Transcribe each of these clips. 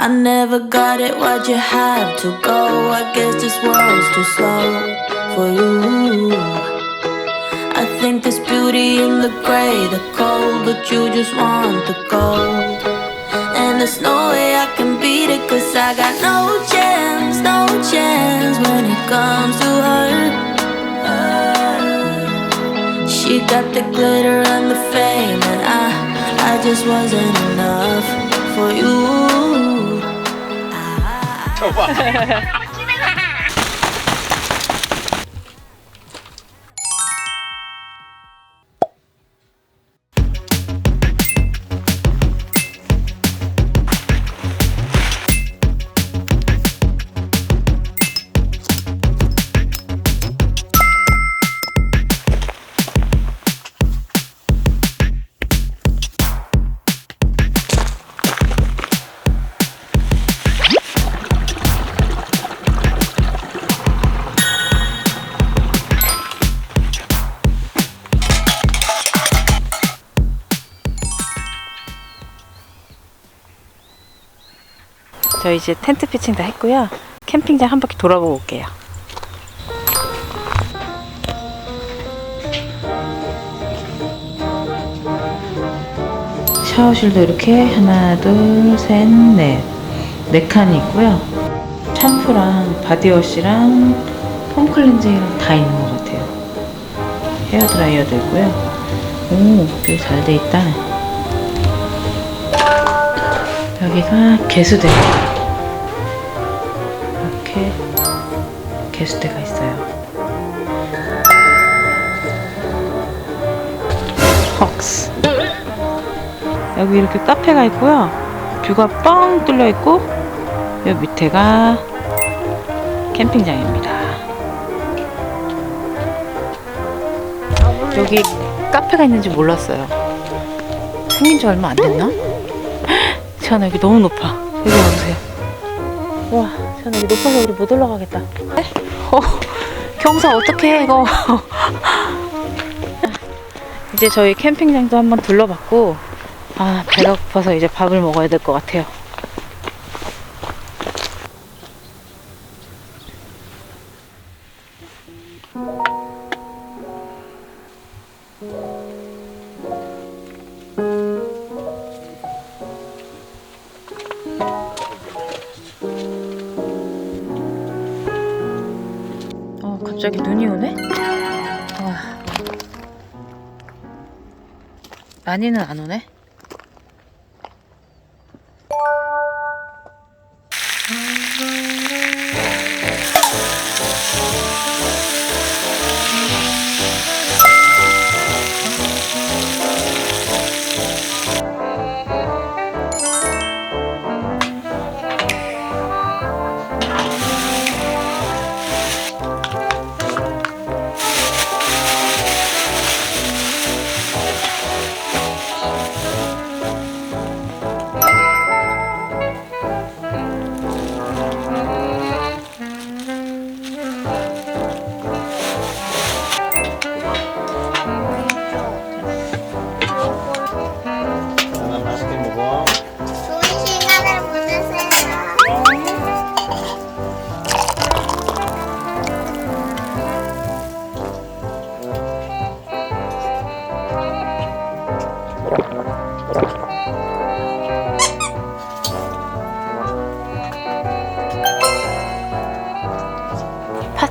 I never got it, why'd you have to go? I guess this world's too slow for you. I think there's beauty in the gray, the cold, but you just want the gold. And there's no way I can beat it, cause I got no chance, no chance when it comes to her. She got the glitter and the fame, and I, I just wasn't enough for you. 笑话。 저 이제 텐트 피칭 다 했고요. 캠핑장 한 바퀴 돌아보고 올게요. 샤워실도 이렇게 하나, 둘, 셋, 넷. 네 칸이 있고요. 샴푸랑 바디워시랑 폼클렌징이랑 다 있는 것 같아요. 헤어드라이어도 있고요. 오, 여기 잘돼 있다. 여기가 개수대. 이렇게 개수대가 있어요. 헉스. 여기 이렇게 카페가 있고요. 뷰가 뻥 뚫려 있고, 여 밑에가 캠핑장입니다. 여기 카페가 있는지 몰랐어요. 생긴 지 얼마 안 됐나? 지현아 여기 너무 높아 여기 와보세요 와 여기 높아서 우리 못 올라가겠다. 에? 어, 경사 어떡해 이거. 이제 저희 캠핑장도 한번 둘러봤고 아 배가 고파서 이제 밥을 먹어야 될 것 같아요 갑자기 눈이 오네? 와. 많이는 안 오네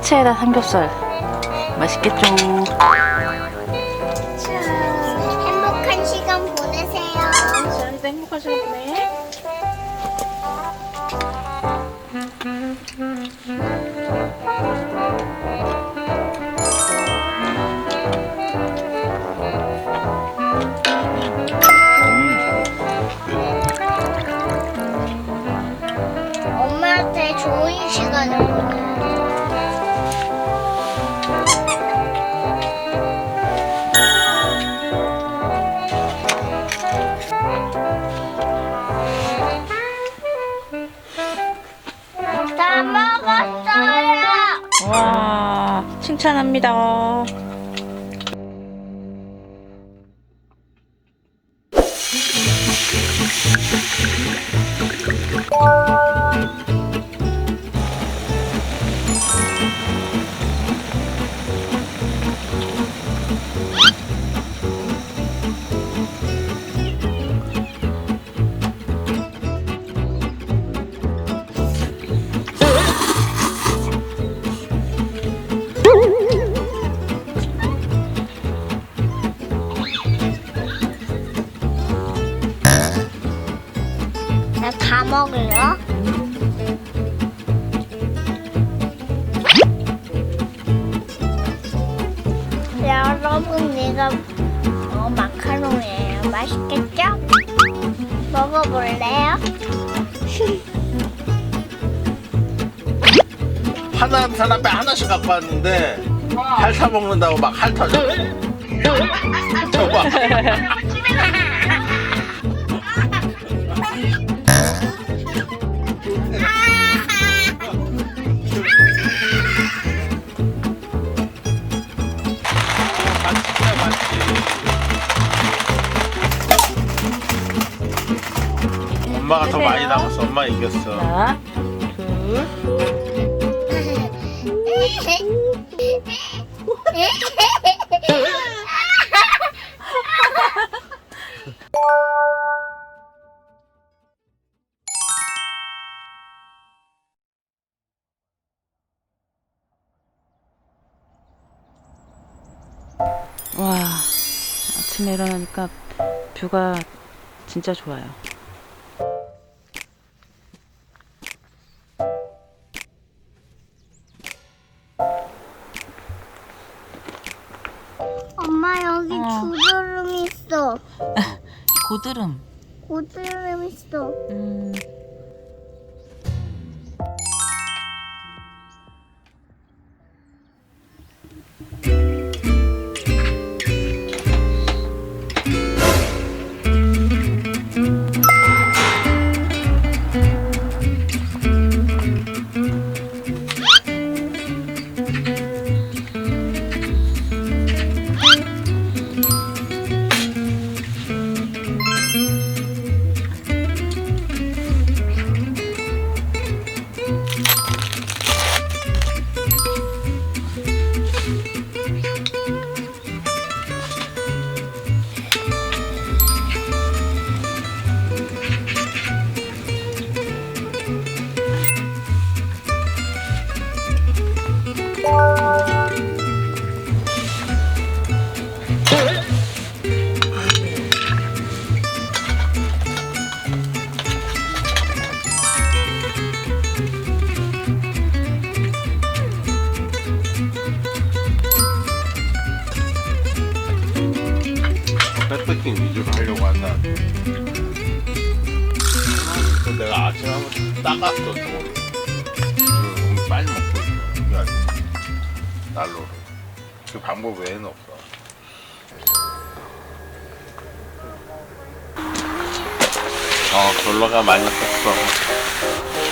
파채에다 삼겹살 맛있겠죠 자, 행복한 시간 보내세요. 지현이도 행복한 시간 보내 엄마한테 좋은 시간을 보내. 먹었어요. 와 칭찬합니다 먹을래? 여러분 이거 어, 마카롱이에요. 맛있겠죠? 먹어볼래요? 하나 사람 앞에 하나씩 갖고 왔는데 핥아 먹는다고 막 핥아 줘. 저봐. 많이 남았어. 엄마 이겼어. 하나, 둘, 와, 아침에 일어나니까 뷰가 진짜 좋아요. 고드름. 고드름 있어. 음, 내가 아침에 한번 닦았어, 저거를. 그걸 너무 빨리 먹고 있어. 아니야. 난로를. 그 방법 외에는 없어. 어, 졸라가 많이 떴어.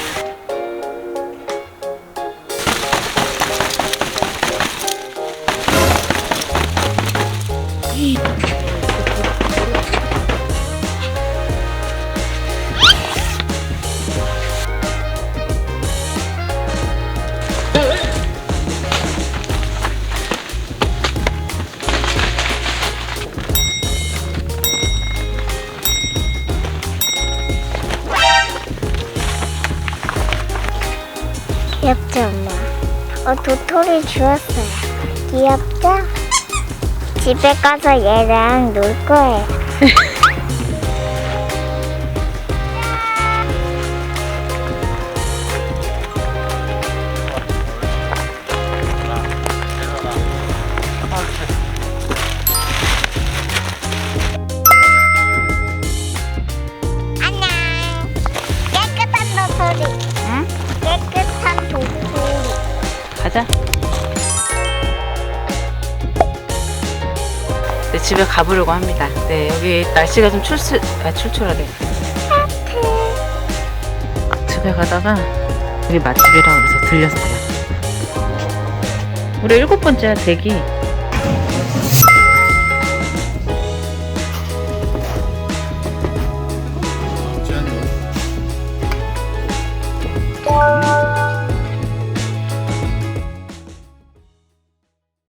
어, 도토리 주웠어요. 귀엽죠? 집에 가서 얘랑 놀 거예요. 안녕. 깨끗한 도토리. 가자. 네, 집에 가보려고 합니다. 네, 여기 날씨가 좀 출출, 아, 출출하게. 집에 가다가 여기 맛집이라고 해서 들렸어요. 우리 일곱 번째야, 대기.